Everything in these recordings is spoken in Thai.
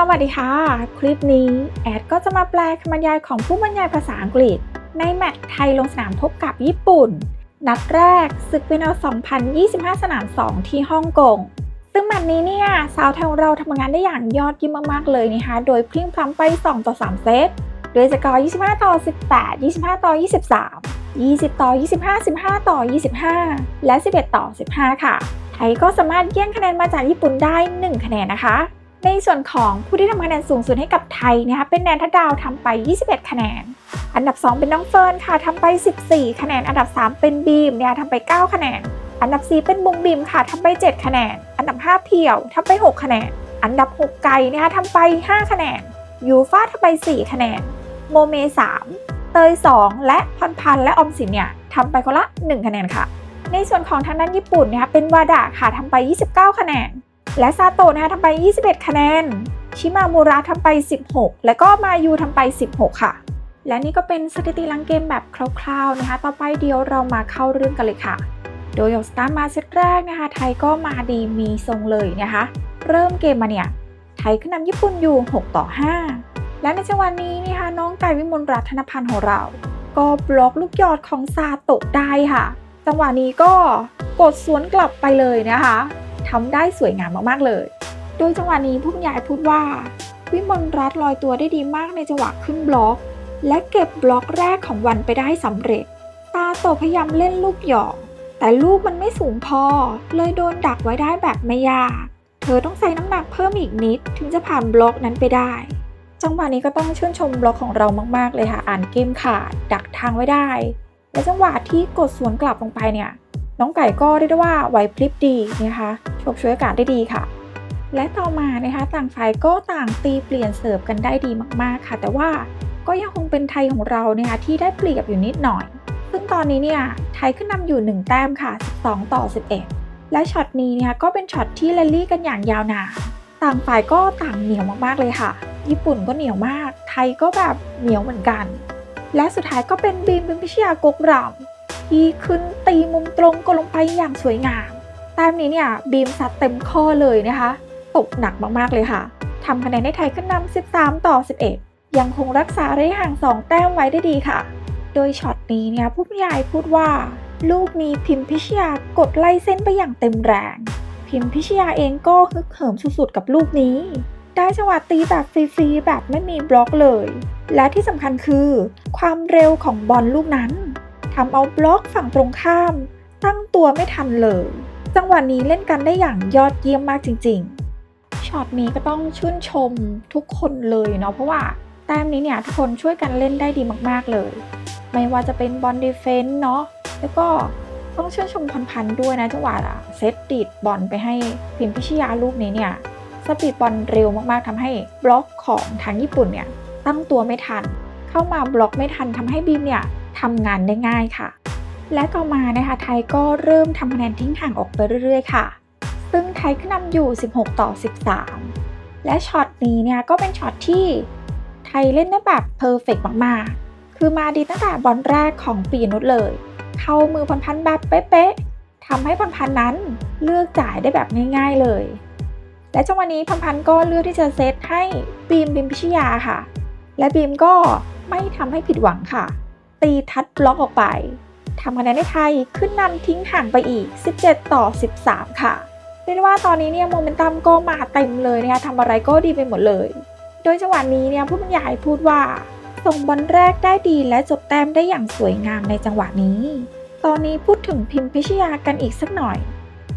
สวัสดีค่ะ คลิปนี้แอดก็จะมาแปลคำบรรยายของผู้บรรยายภาษาอังกฤษ ในแมตช์ไทยลงสนามพบกับญี่ปุ่น นัดแรกศึกเป็นเอา2025 สนาม 2 ที่ฮ่องกง ซึ่งแมตช์นี้เนี่ยสาวไทยของเราทำงานได้อย่างยอดเยี่ยมมากๆเลยนะคะ โดยพลิ้งพล้ำไป 2 ต่อ 3 เซต โดยสกอร์25 ต่อ 18 25 ต่อ 23 20 ต่อ 25 15 ต่อ 25 และ 11 ต่อ 15 ค่ะ ไทยก็สามารถแย่งคะแนนมาจากญี่ปุ่นได้ 1 คะแนนนะคะ ในส่วนของผู้ที่ทำคะแนนสูงสุดให้กับไทยนะคะเป็นแนนทดาวทำไป 21 คะแนน อันดับ 2 เป็นน้องเฟิร์นค่ะทำไป 14 คะแนน อันดับ 3 เป็นบีมเนี่ยทำไป 9 คะแนน อันดับ 4 เป็นบุงบีมค่ะทำไป 7 คะแนน อันดับ 5 เพียวทำไป 6 คะแนน อันดับ 6 ไก่นะคะทำไป 5 คะแนน ยูฟ้าทำไป 4 คะแนน โมเม 3 เตย 2 และพันพันและออมสินเนี่ยทำไปคนละ 1 คะแนนค่ะ ในส่วนของทางด้านญี่ปุ่นนะคะเป็นวาดะค่ะทำไป 29 คะแนน และซาโตะนะคะทำไป 21 คะแนน ชิมามูระทำไป 16 แล้วก็มายูทำไป 16 ค่ะ และนี่ก็เป็นสถิติลังเกมแบบคร่าวๆนะคะ ต่อไปเดียวเรามาเข้าเรื่องกันเลยค่ะ โดยยกสตาร์มาเซตแรกนะคะ ไทยก็มาดีมีทรงเลยนะคะ เริ่มเกมมาเนี่ย ไทยขึ้นนำญี่ปุ่นอยู่ 6 ต่อ 5 และในจังหวะนี้นะคะน้องไก่วิมลรัตนพันธ์ของเรา ก็บล็อกลูกยอดของซาโตะได้ค่ะ จังหวะนี้ก็กดสวนกลับไปเลยนะคะ ทำได้สวยงามมากๆเลย โดยจังหวะนี้ผู้บรรยายพูดว่า วิมลรัตลอยตัวได้ดีมากในจังหวะขึ้นบล็อก และเก็บบล็อกแรกของวันไปได้สำเร็จ ตาโตพยายามเล่นลูกหยอกแต่ลูกมันไม่สูงพอ เลยโดนดักไว้ได้แบบไม่ยาก เธอต้องใส่น้ำหนักเพิ่มอีกนิด ถึงจะผ่านบล็อกนั้นไปได้ จังหวะนี้ก็ต้องชื่นชมบล็อกของเรามาก ๆ เลยค่ะ อ่านเกมขาด ดักทางไว้ได้ และจังหวะที่กดสวนกลับลงไปเนี่ย น้องไก่ก็เรียกได้ว่าไหวพริบดีนะคะฉกฉวยอากาศได้ดีค่ะ และต่อมานะคะต่างฝ่ายก็ต่างตีเปลี่ยนเสิร์ฟกันได้ดีมากๆค่ะ แต่ว่าก็ยังคงเป็นไทยของเราเนะคะที่ได้เปรียบอยู่นิดหน่อย ซึ่งตอนนี้เนี่ยไทยขึ้นนำอยู่ 1 แต้มค่ะ 12 ต่อ 11 และช็อตนี้เนี่ยก็เป็นช็อตที่แรลลี่กันอย่างยาวนานต่างฝ่ายก็ต่างเหนียวมากๆเลยค่ะ ญี่ปุ่นก็เหนียวมาก ไทยก็แบบเหนียวเหมือนกัน และสุดท้ายก็เป็นบีมบิมพิชยากกรำ ที่ขึ้นตีมุมตรงก็ลงไปอย่างสวยงาม แต้มนี้เนี่ยบีมซัดเต็มข้อเลยนะคะ ตกหนักมากๆเลยค่ะทำคะแนนให้ไทยขึ้นนำ 13 ต่อ 11 ยังคงรักษาระยะห่าง 2 แต้มไว้ได้ดีค่ะ โดยช็อตนี้เนี่ยผู้บรรยายพูดว่า ลูกนี้พิมพิชยากดไล่เส้นไปอย่างเต็มแรง พิมพิชยาเองก็ฮึกเหิมสุดๆกับลูกนี้ ได้จังหวะตีแบบฟรีๆแบบไม่มีบล็อกเลย และที่สำคัญคือ ความเร็วของบอลลูกนั้น ทำเอาบล็อกฝั่งตรงข้าม ตั้งตัวไม่ทันเลย จังหวะนี้เล่นกันได้อย่างยอดเยี่ยมมากจริงๆ ช็อตนี้ก็ต้องชื่นชมทุกคนเลยเนาะเพราะว่าแต้มนี้เนี่ยทุกคนช่วยกันเล่นได้ดีมากๆเลย ไม่ว่าจะเป็นบอลดีเฟนส์เนาะแล้วก็ต้องชื่นชมพันพันๆด้วยนะจังหวะเซตติดบอลไปให้พิมพิชยาลูกนี้เนี่ยสปีดบอลเร็วมากๆทำให้บล็อกของทางญี่ปุ่นเนี่ยตั้งตัวไม่ทัน เข้ามาบล็อกไม่ทันทำให้บีมเนี่ย ทำงานได้ง่ายค่ะ และต่อมานะคะไทยก็เริ่มทำคะแนนทิ้งห่างออกไปเรื่อยๆค่ะ ซึ่งไทยขึ้นนำอยู่ 16 ต่อ 13 และช็อตนี้เนี่ยก็เป็นช็อตที่ไทยเล่นได้แบบเพอร์เฟกมากๆ คือมาดีตั้งแต่บอลแรกของปีนุชเลย เข้ามือพันพันแบบเป๊ะๆทำให้พันพันนั้นเลือกจ่ายได้แบบง่าย ๆเลย และจังหวะนี้พันพันก็เลือกที่จะเซตให้บีมบิมพิชยาค่ะ และบีมก็ไม่ทำให้ผิดหวังค่ะ ตีทัดบล็อกออกไปทำคะแนนให้ไทยขึ้นนำทิ้งห่างไปอีก 17 ต่อ 13 ค่ะเรียกได้ว่าตอนนี้เนี่ยโมเมนตัมก็มาเต็มเลยนะคะทำอะไรก็ดีไปหมดเลย โดยจังหวะนี้เนี่ยผู้บรรยายพูดว่า ส่งบอลแรกได้ดีและจบแต้มได้อย่างสวยงามในจังหวะนี้ ตอนนี้พูดถึงพิมพิชยากันอีกสักหน่อย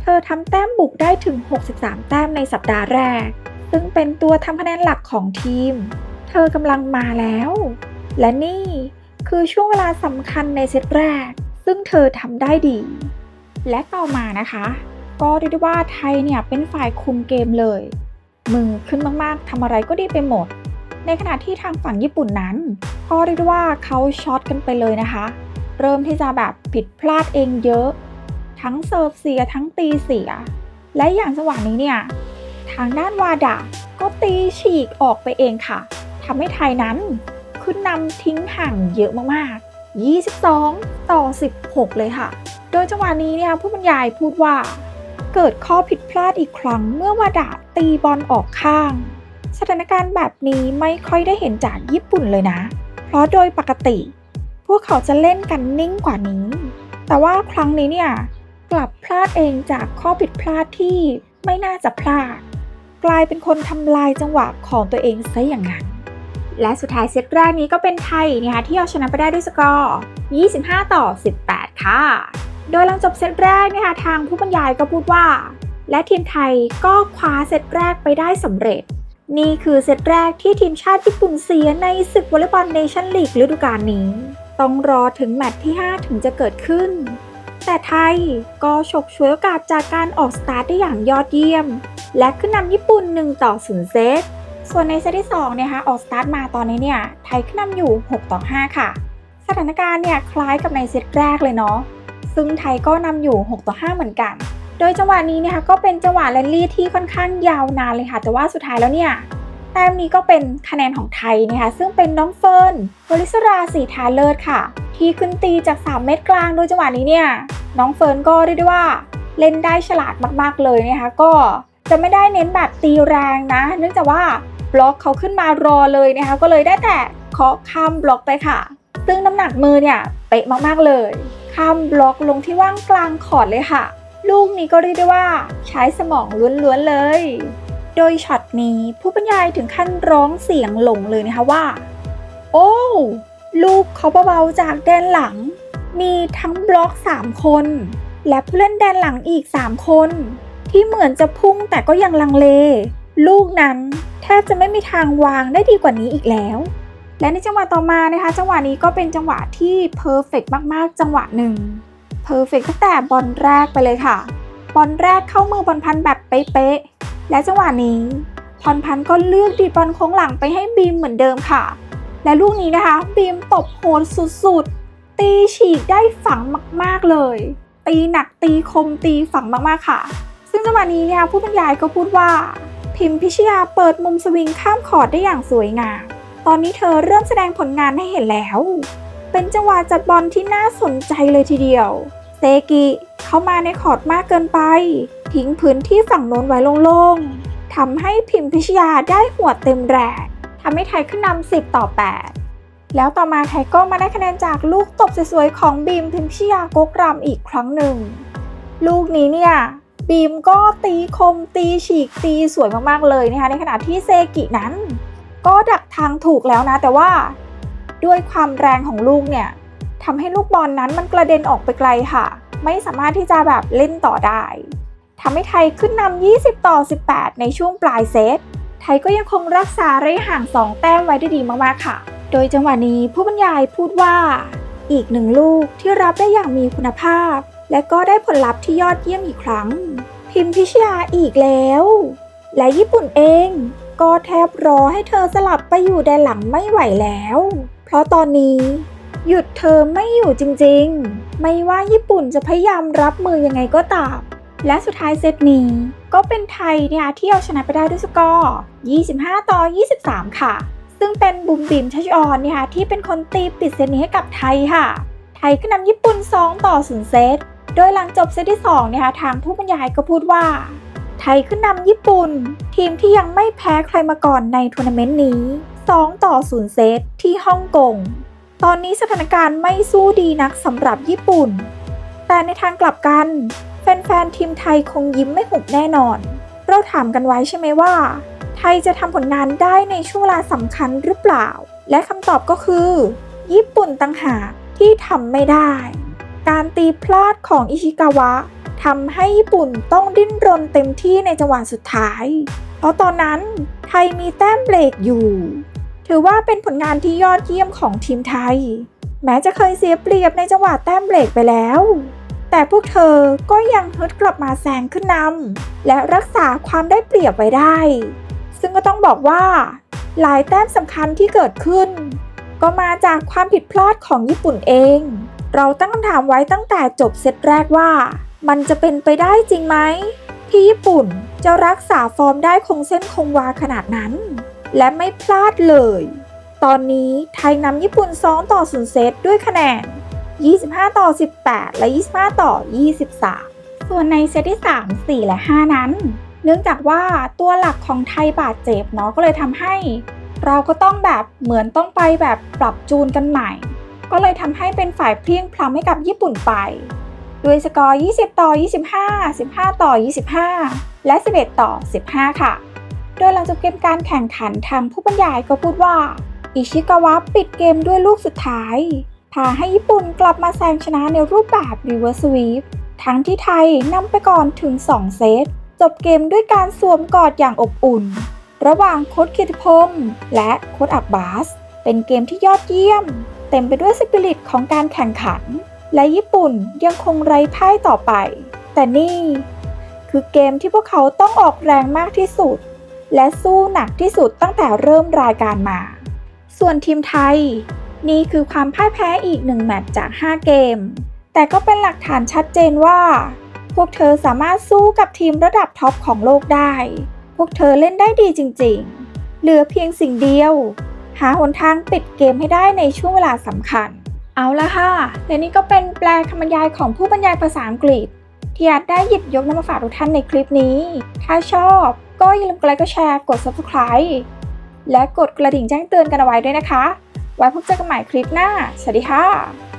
เธอทำแต้มบุกได้ถึง 63 แต้มในสัปดาห์แรก ซึ่งเป็นตัวทำคะแนนหลักของทีม เธอกำลังมาแล้ว และนี่ คือช่วงเวลาสำคัญในเซตแรก ซึ่งเธอทำได้ดี และต่อมานะคะ ก็เรียกได้ว่าไทยเนี่ยเป็นฝ่ายคุมเกมเลยมือขึ้นมากๆทำอะไรก็ดีไปหมด ในขณะที่ทางฝั่งญี่ปุ่นนั้น ก็เรียกได้ว่าเขาช็อตกันไปเลยนะคะ เริ่มที่จะแบบผิดพลาดเองเยอะ ทั้งเซิร์ฟเสียทั้งตีเสีย และอย่างจังหวะนี้เนี่ยทางด้านวาดะก็ตีฉีกออกไปเองค่ะทำให้ไทยนั้น ขึ้นนำทิ้งห่างเยอะมากๆ 22 ต่อ 16 เลยค่ะ โดยจังหวะนี้เนี่ยผู้บรรยายพูดว่า เกิดข้อผิดพลาดอีกครั้งเมื่อวาดาตีบอลออกข้าง สถานการณ์แบบนี้ไม่ค่อยได้เห็นจากญี่ปุ่นเลยนะ เพราะโดยปกติ พวกเขาจะเล่นกันนิ่งกว่านี้ แต่ว่าครั้งนี้เนี่ยกลับพลาดเองจากข้อผิดพลาดที่ไม่น่าจะพลาด กลายเป็นคนทำลายจังหวะของตัวเองซะอย่างนั้น และสุดท้ายเซตแรกนี้ก็เป็นไทยนะคะที่เอาชนะไปได้ด้วยสกอร์ 25 ต่อ 18 ค่ะ โดยหลังจบเซตแรกนะคะทางผู้บรรยายก็พูดว่า และทีมไทยก็คว้าเซตแรกไปได้สำเร็จ นี่คือเซตแรกที่ทีมชาติญี่ปุ่นเสียในศึกวอลเลย์บอลเนชั่นลีกฤดูกาลนี้ ต้องรอถึงแมตช์ที่ 5 ถึงจะเกิดขึ้น แต่ไทยก็ฉกฉวยโอกาสจากการออกสตาร์ทได้อย่างยอดเยี่ยม และขึ้นนำญี่ปุ่น1ต่อ0เซต ส่วนในเซตที่2เนี่ยคะออกสตาร์ทมาตอนนี้เนี่ยไทยขึ้นนำอยู่ 6 ต่อ 5 ค่ะ สถานการณ์เนี่ยคล้ายกับในเซตแรกเลยเนาะซึ่งไทยก็นำอยู่ 6 ต่อ 5 เหมือนกัน โดยจังหวะนี้นะคะก็เป็นจังหวะแรลลี่ที่ค่อนข้างยาวนานเลยค่ะ แต่ว่าสุดท้ายแล้วเนี่ยแต้มนี้ก็เป็นคะแนนของไทยนะคะ ซึ่งเป็นน้องเฟิร์นบริสราสีทาเลิศค่ะ ที่ขึ้นตีจาก 3 เมตรกลางโดยจังหวะนี้เนี่ยน้องเฟิร์นก็เรียกได้ว่าเล่นได้ฉลาดมากๆเลยนะคะ ก็จะไม่ได้เน้นแบบตีแรงนะ เนื่องจากว่า บล็อกเขาขึ้นมารอเลยนะคะ ก็เลยได้แต่เคาะข้ามบล็อกไปค่ะ ซึ่งน้ำหนักมือเนี่ยเป๊ะมากๆเลย ข้ามบล็อกลงที่ว่างกลางคอดเลยค่ะ ลูกนี้ก็เรียกได้ว่าใช้สมองล้วนๆเลย โดยช็อตนี้ผู้บรรยายถึงขั้นร้องเสียงหลงเลยนะคะว่า โอ้ลูกเขาเบาๆจากแดนหลัง มีทั้งบล็อก 3 คน และผู้เล่นแดนหลังอีก 3 คน ที่เหมือนจะพุ่งแต่ก็ยังลังเล ลูกนั้น แทบจะไม่มีทางวางได้ดีกว่านี้อีกแล้ว และในจังหวะต่อมานะคะ จังหวะนี้ก็เป็นจังหวะที่เพอร์เฟกมากๆ จังหวะหนึ่งเพอร์เฟกตั้งแต่บอลแรกไปเลยค่ะ บอลแรกเข้ามือบอลพันแบบเป๊ะๆ และจังหวะนี้พรพันก็เลือกดีบอลโค้งหลังไปให้บีมเหมือนเดิมค่ะ และลูกนี้นะคะ บีมตบโหดสุดๆ ตีฉีกได้ฝังมากๆเลย ตีหนักตีคมตีฝังมากๆค่ะ ซึ่งจังหวะนี้เนี่ยผู้บรรยายก็พูดว่า พิมพิชยาเปิดมุมสวิงข้ามคอร์ดได้อย่างสวยงาม ตอนนี้เธอเริ่มแสดงผลงานให้เห็นแล้ว เป็นจังหวะจัดบอลที่น่าสนใจเลยทีเดียว เซกิเข้ามาในคอร์ดมากเกินไป ทิ้งพื้นที่ฝั่งโน้นไว้โล่งๆทำให้พิมพิชยาได้หัวเต็มแรงทำให้ไทยขึ้นนำ10 ต่อ 8 แล้วต่อมาไทยก็มาได้คะแนนจากลูกตบสวยๆของบีมพิมพิชยากกรำอีกครั้งหนึ่ง ลูกนี้เนี่ย บีมก็ตีคมตีฉีกตีสวยมากๆเลยนะคะในขณะที่เซกินั้น ก็ดักทางถูกแล้วนะ แต่ว่าด้วยความแรงของลูกเนี่ยทำให้ลูกบอลนนั้นมันกระเด็นออกไปไกลค่ะ ไม่สามารถที่จะแบบเล่นต่อได้ทำให้ไทยขึ้นนำ 20 ต่อ 18 ในช่วงปลายเซต ไทยก็ยังคงรักษาระยะห่าง 2 แต้มไว้ได้ดีมากๆค่ะ โดยจังหวะนี้ผู้บรรยายพูดว่า อีกหนึ่งลูกที่รับได้อย่างมีคุณภาพ และก็ได้ผลลัพธ์ที่ยอดเยี่ยมอีกครั้ง พิมพิชยาอีกแล้ว และญี่ปุ่นเอง ก็แทบรอให้เธอสลับไปอยู่แดนหลังไม่ไหวแล้ว เพราะตอนนี้ หยุดเธอไม่อยู่จริงๆ ไม่ว่าญี่ปุ่นจะพยายามรับมือยังไงก็ตามและสุดท้ายเซตนี้ก็เป็นไทยเนี่ยที่เอาชนะไปได้ด้วยสกอร์ 25 ต่อ 23 ค่ะ ซึ่งเป็นบุมบิมชัชออนเนี่ยค่ะที่เป็นคนตีปิดเซตนี้ให้กับไทยค่ะ ไทยขึ้นนำญี่ปุ่น 2 ต่อ 0 เซต โดยหลังจบเซตที่2เนี่ยค่ะทางผู้บรรยายก็พูดว่า ไทยขึ้นนำญี่ปุ่น ทีมที่ยังไม่แพ้ใครมาก่อนในทัวร์นาเมนต์นี้ 2 ต่อ 0 เซตที่ฮ่องกง ตอนนี้สถานการณ์ไม่สู้ดีนักสำหรับญี่ปุ่น แต่ในทางกลับกัน แฟนๆทีมไทยคงยิ้มไม่หุบแน่นอน เราถามกันไว้ใช่ไหมว่า ไทยจะทำผลงานได้ในช่วงเวลาสำคัญหรือเปล่า และคำตอบก็คือ ญี่ปุ่นต่างหากที่ทำไม่ได้ การตีพลาดของอิชิกาวะทำให้ญี่ปุ่นต้องดิ้นรนเต็มที่ในจังหวะสุดท้าย เพราะตอนนั้นไทยมีแต้มเบรกอยู่ ถือว่าเป็นผลงานที่ยอดเยี่ยมของทีมไทย แม้จะเคยเสียเปรียบในจังหวะแต้มเบรกไปแล้ว แต่พวกเธอก็ยังฮึดกลับมาแซงขึ้นนำและรักษาความได้เปรียบไว้ได้ ซึ่งก็ต้องบอกว่า หลายแต้มสำคัญที่เกิดขึ้น ก็มาจากความผิดพลาดของญี่ปุ่นเอง เราตั้งคำถามไว้ตั้งแต่จบเซตแรกว่า มันจะเป็นไปได้จริงไหม ที่ญี่ปุ่นจะรักษาฟอร์มได้คงเส้นคงวาขนาดนั้น และไม่พลาดเลย ตอนนี้ไทยนำญี่ปุ่น 2 ต่อ0เซตด้วยคะแนน 25 ต่อ 18 และ 25 ต่อ 23 ส่วนในเซตที่ 3 4 และ 5 นั้น เนื่องจากว่าตัวหลักของไทยบาดเจ็บเนาะก็เลยทำให้ เราก็ต้องแบบเหมือนต้องไปแบบปรับจูนกันใหม่ ก็เลยทำให้เป็นฝ่ายเพียงพล้ำให้กับญี่ปุ่นไป ด้วยสกอร์ 20 ต่อ 25 15 ต่อ 25 และ 11 ต่อ 15 ค่ะ โดยหลังจบเกมการแข่งขันทางผู้บรรยายก็พูดว่า อิชิกาวะปิดเกมด้วยลูกสุดท้ายพาให้ญี่ปุ่นกลับมาแซงชนะในรูปแบบ reverse sweep ทั้งที่ไทยนำไปก่อนถึง 2 เซต จบเกมด้วยการสวมกอดอย่างอบอุ่น ระหว่างโค้ชคิติพงษ์และโค้ชอับบาส เป็นเกมที่ยอดเยี่ยม เต็มไปด้วยสปิริตของการแข่งขัน และญี่ปุ่นยังคงไร้พ่ายต่อไป แต่นี่ คือเกมที่พวกเขาต้องออกแรงมากที่สุด และสู้หนักที่สุดตั้งแต่เริ่มรายการมา ส่วนทีมไทย นี่คือความพ่ายแพ้อีกหนึ่งแมตช์จาก 5 เกม แต่ก็เป็นหลักฐานชัดเจนว่า พวกเธอสามารถสู้กับทีมระดับท็อปของโลกได้ พวกเธอเล่นได้ดีจริง ๆ เหลือเพียงสิ่งเดียว หาหนทางปิดเกมให้ได้ในช่วงเวลาสำคัญ เอาละค่ะและนี่ก็เป็นแปลคำบรรยายของผู้บรรยายภาษาอังกฤษ ที่อาจได้หยิบยกนำมาฝากทุกท่านในคลิปนี้ ถ้าชอบก็อย่าลืมกดไลค์กดแชร์กด subscribe และกดกระดิ่งแจ้งเตือนกันเอาไว้ด้วยนะคะ ไว้พบเจอกันใหม่คลิปหน้า สวัสดีค่ะ